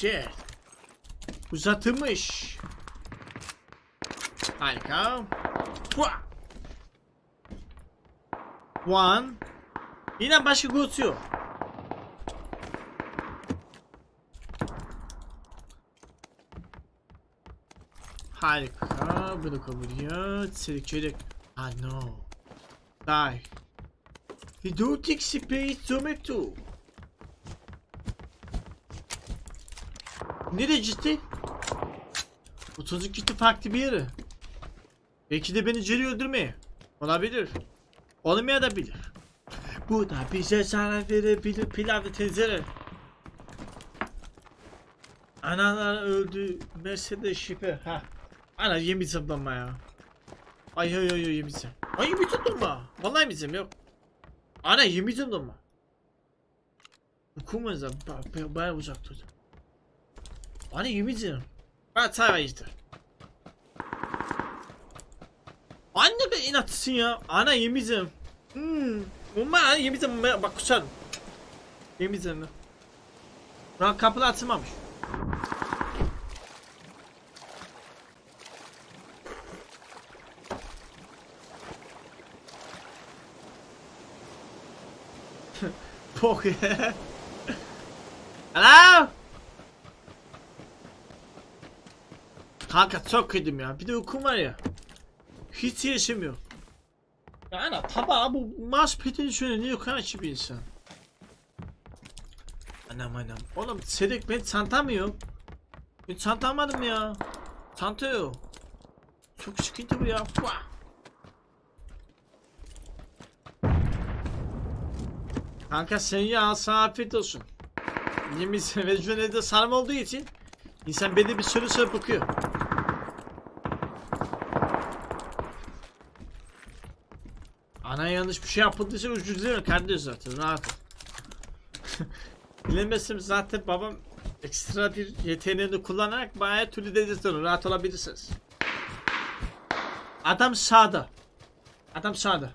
Güzel. Uzatılmış. Harika. One. Yine başka goat yok. Harika. Bunu kabul Çelik çelik. Ah no. Die. Hidrotik spray tomato. Nereye? Bu çocuk gitti farklı bir yere. Belki de beni Jerry öldürmeye. Olabilir. Olmaya da bilir. Bu da bize zarar verebilir pilavlı tencere. Analar öldü. Mercedes şüphe. Ha. Ana yemeyeceğim lan ya. Ay ay ay ay yemeyeceğim. Ay yemeyeceğim lan Vallahi yemeyeceğim yok. Ana yemeyeceğim lan Okumayız abi. Ba- Baya uzak dur. Ana yemeyeceğim. Ben çay işte. Anne be inatlısın ya. Ana yemeyeceğim. Hmm. Umma ana yemeyeceğim. Ben- Bak kusarım. Yemeyeceğim ben. Buranın kapılar açılmamış. Bok. Hello? Kanka çok kötüyüm ya. Bir de uykum var ya. Hiç yaşamıyor. Ya ana tabağı bu petini şöyle ne yukarı açı bir insan. Anam anam. Oğlum Sedek ben çantam yok. Ben çanta almadım ya. Çanta yok. Çok sıkıntı bu ya. Vah. Kanka sen ya sana afiyet olsun. Yemin ve cümlede sarma olduğu için insan beni bir soru sorup bakıyor. Ana yanlış bir şey yapıldıysa özür dilerim kardeş zaten rahat ol. Bilemezsem zaten babam ekstra bir yeteneğini kullanarak bayağı türlü dedirtir rahat olabilirsiniz. Adam sağda. Adam sağda.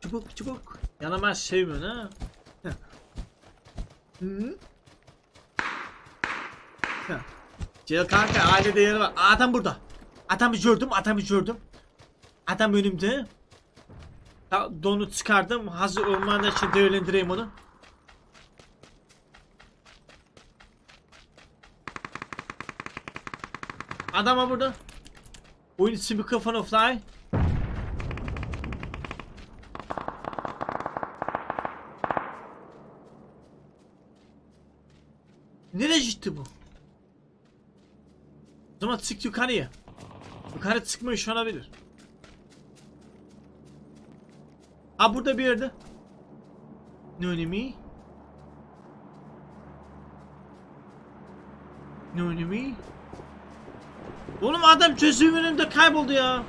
Çubuk çubuk. Yanıma sevmiyorsun ha. Heh. Hı? Heh. Cel kanka aile değeri var. Adam burada. Adamı gördüm, adamı gördüm. Adam önümde. Donu çıkardım. Hazır olmadan için değerlendireyim onu. Adama burada. Oyun için mikrofonu fly. Nereye gitti bu? Zaman çık yukarıya. Yukarı çıkmış olabilir. Ha burada bir yerde. Ne önemi? Ne önemi? Oğlum adam gözümün önünde kayboldu ya.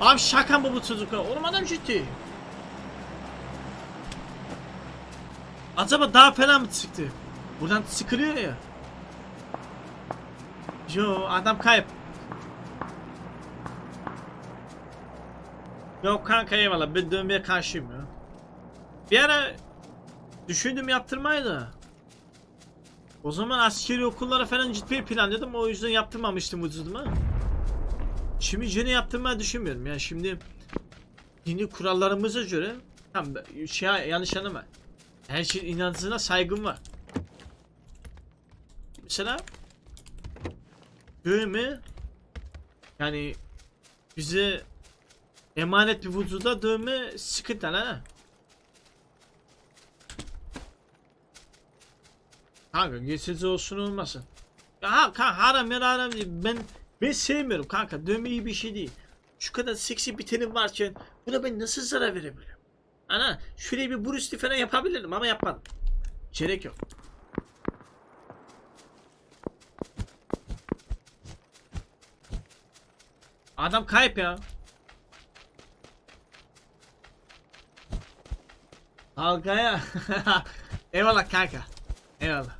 Abi şaka mı bu çocuk? Oğlum adam ciddi. Acaba daha falan mı çıktı? Buradan sıkılıyor ya. Yo adam kayıp. Yok kanka eyvallah ben dönmeye karşıyım ya. Bir ara düşündüm yaptırmayı da. O zaman askeri okullara falan ciddi planladım o yüzden yaptırmamıştım vücuduma. Şimdi yine yaptırmayı düşünmüyorum ya şimdi dini kurallarımıza göre tam şey yanlış anlama. Her şeyin inancına saygım var. Mesela dövme yani bize emanet bir vücuda dövme sıkıntı ha. Kanka geçici olsun olmasın. Ya ha, kanka haram ya haram değil. Ben ben sevmiyorum kanka. Dövme iyi bir şey değil. Şu kadar seksi bir tenim varken buna ben nasıl zarar verebilirim? Ana şuraya bir Bruce Lee falan yapabilirim ama yapmadım. Gerek yok. Adam kayıp ya. Halkaya. Eyvallah kanka. Eyvallah.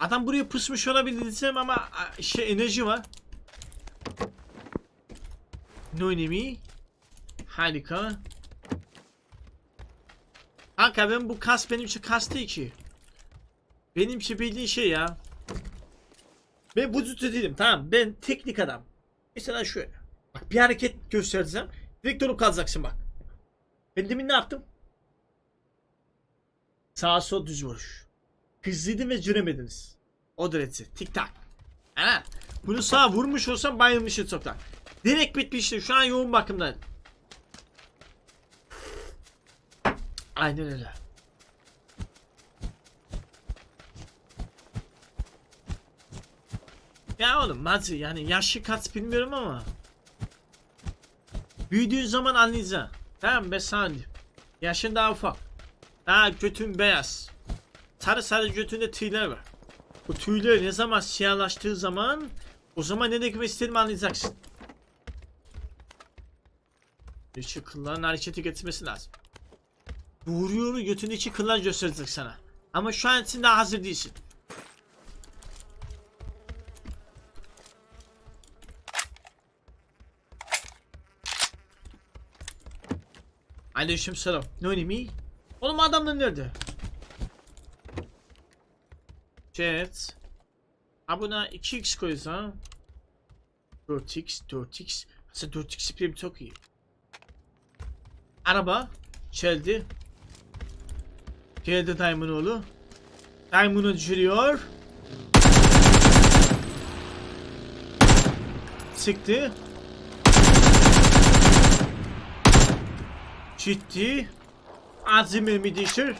Adam buraya pusmuş olabilir diyeceğim ama şey enerji var. Ne önemi? Harika. Kanka ben bu kas benim için kas değil ki. Benim için bildiğin şey ya. Ben vücut değilim tamam ben teknik adam. Mesela şöyle. Bak bir hareket göstereceğim. Direkt dönüp kalacaksın bak. Ben demin ne yaptım? Sağa sol düz vuruş. Hızlıydım ve cüremediniz. O derece. Tik tak. Ha. Bunu sağa vurmuş olsam bayılmışım çoktan. Direkt bitmişti. Şu an yoğun bakımda. Aynen öyle. Ya oğlum Mazi yani yaşı kaç bilmiyorum ama Büyüdüğün zaman anlayacaksın. Tamam be sen Yaşın daha ufak. Daha götün beyaz. Sarı sarı götünde tüyler var. Bu tüyler ne zaman siyahlaştığı zaman o zaman ne demek istediğimi anlayacaksın. İçi kılların hareketi getirmesi lazım. Vuruyor götünün içi kıllar gösterecek sana. Ama şu an için daha hazır değilsin. Aleyküm selam. Ne önemi? Oğlum adamlar nerede? Jet. Ha buna 2x koyuz ha. 4x, 4x. Aslında 4x benim çok iyi. Araba. Çeldi. Geldi Daymonoğlu. Daymon'u düşürüyor. Sıktı. Ciddi. Azimimi düşür.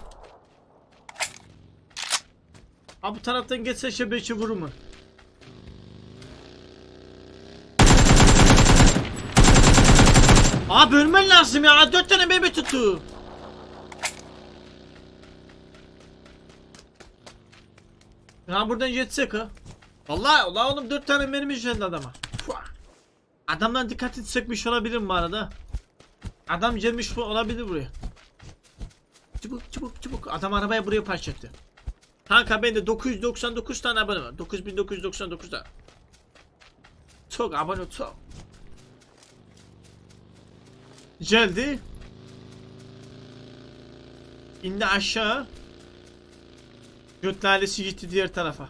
Ha bu taraftan geçse şebeçi vurur mu? Abi ölmen lazım ya. Dört tane bebe tuttu. Ya buradan geçsek ha. Vallahi ulan oğlum dört tane mermi işlendi adama. Adamdan dikkatini çekmiş olabilir mi arada? Adam gelmiş bu olabilir buraya. Çabuk çabuk çabuk. Adam arabaya buraya park etti. Kanka bende 999 tane abone var. 9999 tane. Çok abone çok. Geldi. İndi aşağı. Göt lalesi gitti diğer tarafa.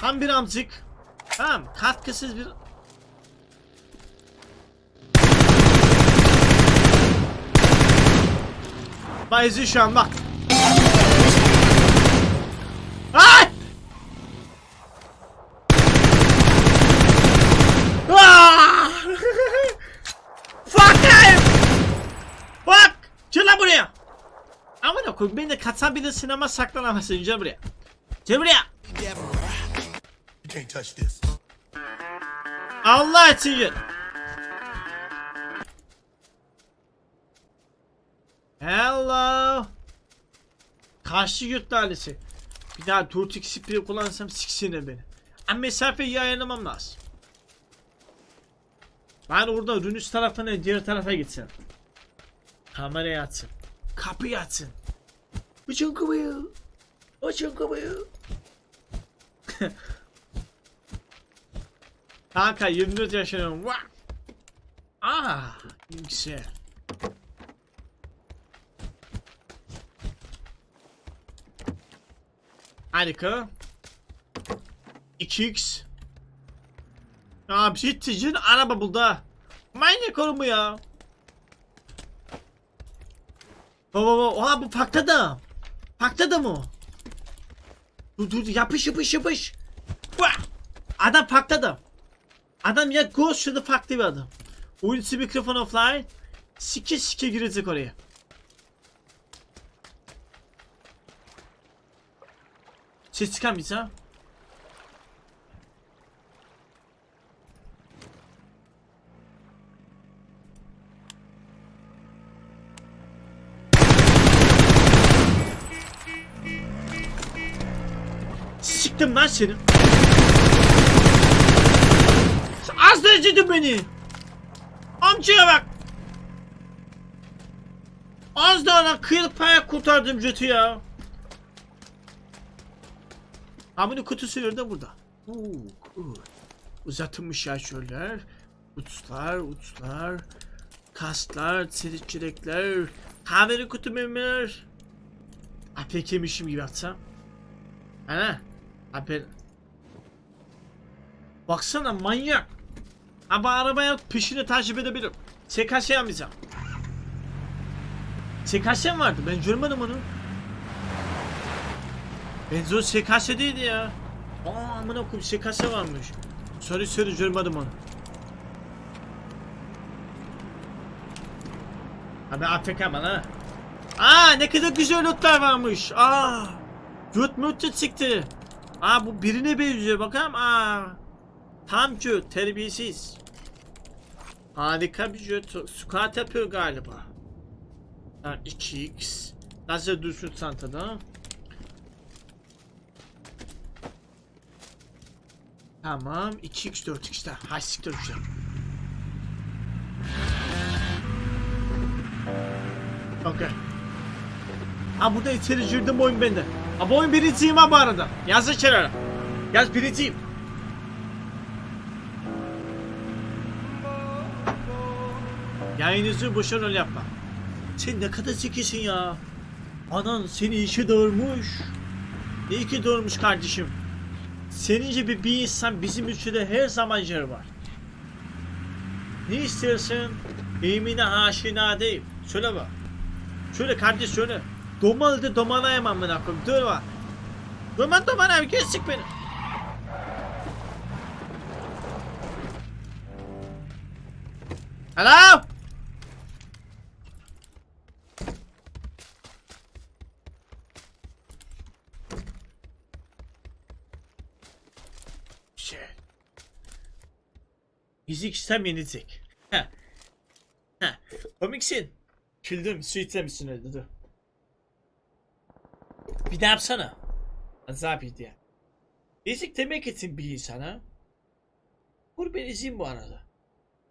Tam bir amcık. Tamam katkısız bir Bayezi şu an bak. Ay! Ah! Aman koyayım beni de kaçabilirsin ama saklanamazsın. Gel buraya. Gel buraya. You can't touch this. Allah için. Hello. Karşı yurt ailesi. Bir daha 4x sprey kullansam siksine beni. Ama mesafeyi ayarlamam lazım. Ben orada Rünüs tarafına diğer tarafa gitsin. Kamerayı açsın. Kapıyı açsın. Açın kapıyı. Açın kapıyı. Kanka 24 yaşındayım. Vah. Ah, güzel. Harika. 2x. Ya bir şey araba buldu. Manyak oğlum ya. Baba baba oha bu pakta da. Pakta da mı? Dur dur yapış yapış yapış. Adam pakta da. Adam ya ghost ya da farklı bir adam. Oyuncusu mikrofon offline. Sike sike girecek oraya. Ses çıkarmayız ha. Siktim lan seni. Az da acıdın beni. Amcaya bak. Az da ona kıyılıp ayak kurtardım Jet'i ya. Bunu kutusu nerede burada? Cool. Uzatılmış şarjörler, uçlar, uçlar, kaslar, çilekler, kahveli kutu memir. APK'mişim gibi yapsam. Ana, AP... Baksana manyak. Ama arabaya peşini takip edebilirim. SKS yapmayacağım. SKS mi vardı? Ben görmedim onu. Benzo SKS değildi ya. Aa amına koyayım SKS varmış. Sorry sorry görmedim onu. Abi AFK bana. Aa ne kadar güzel lootlar varmış. Aa. Göt müt çıktı. Aa bu birine benziyor bakalım. Aa. Tam göt terbiyesiz. Harika bir göt. Squat yapıyor galiba. Ha, 2x. Nasıl dursun çantada? Tamam 2x 4x de. Ha siktir güzel. Okey. Ha burada içeri girdim oyun bende. Ha bu oyun birinciyim ha bu arada. Yaz içeri. Yaz birinciyim. Yayınızı rol yapma. Sen ne kadar zekisin ya. Anan seni işe doğurmuş. İyi ki doğurmuş kardeşim. Senin gibi bir insan bizim ülkede her zaman yer var. Ne istersin? Emine aşina değil. Söyle bak. Şöyle kardeş söyle. Domalı da domalayamam ben aklım. Dur bak. Doman doman abi kestik beni. Hello? Şey. Müzik istem yenecek. Heh. Heh. Komiksin. Güldüm. Su içmemişsin öyle dur. Bir daha yapsana. Azap diye. Müzik demek için bir insana. Vur ben izin bu arada.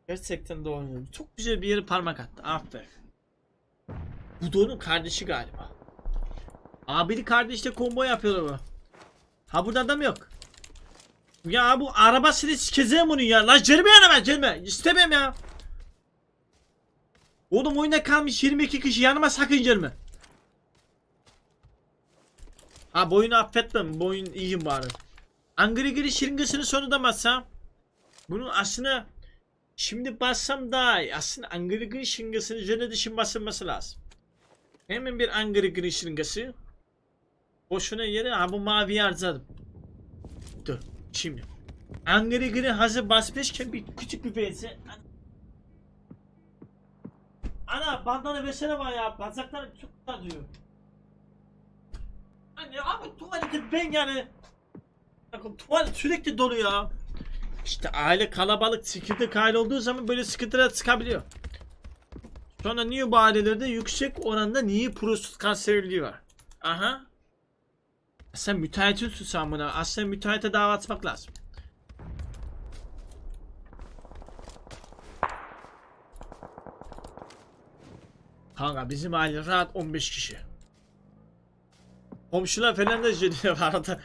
Gerçekten doğru. Çok güzel bir yere parmak attı. Aferin. Bu da onun kardeşi galiba. Abili kardeşle combo yapıyorlar bu. Ha burada adam yok. Ya bu arabasını sikeceğim onu ya. La gelme yanıma gelme. İstemem ya. Oğlum oyunda kalmış 22 kişi yanıma sakın gelme. Ha boyunu affetmem. Boyun iyiyim bari. Angry Gri şırıngasını sonunda bassam. Bunun aslında şimdi bassam daha iyi. Aslında Angry Gri şırıngasının üzerine dışın basılması lazım. Hemen bir Angry Gri şırıngası. Boşuna yere ha bu mavi harcadım. Dur şimdi. Angry Gri hazır basmışken bir küçük bir benzi. Ana bandana versene bana ya. Bacaklarım çok acıyor. Anne abi tuvalete ben yani. Bakın tuvalet sürekli dolu ya. İşte aile kalabalık çekirdek aile olduğu zaman böyle sıkıntılar çıkabiliyor. Sonra niye bu ailelerde yüksek oranda niye prostat kanserliği var? Aha. Sen müteahhitin tutsan buna. Aslında müteahhite dava açmak lazım. Kanka bizim aile rahat 15 kişi. Komşular falan da geliyor arada.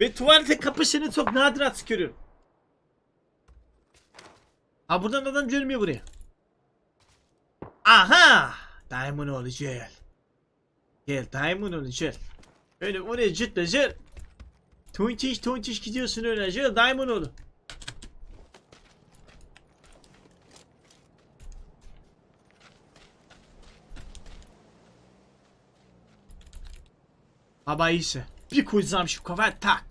Ve tuvalete kapısını çok nadir açık görüyorum. Ha buradan adam görmüyor buraya. Aha! Diamond oğlu gel. Diamond oğlu gel. Öyle oraya gitme gel. Tontiş tontiş gidiyorsun öyle gel Diamond oğlu. Baba iyisi. Bir koyacağım şu kafaya tak.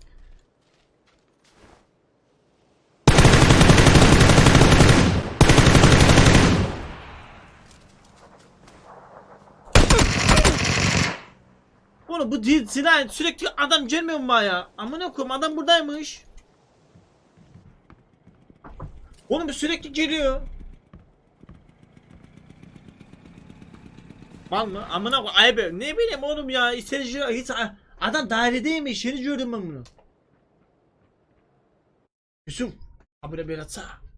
Oğlum bu değil silah sürekli adam gelmiyor mu ya? Amına koyayım adam buradaymış. Oğlum bu sürekli geliyor. Mal mı? Amına koyayım ay be. Ne bileyim oğlum ya. İstediği hiç adam dairedeymiş. Yeni gördüm ben bunu. Yusuf. Abone bir atsana.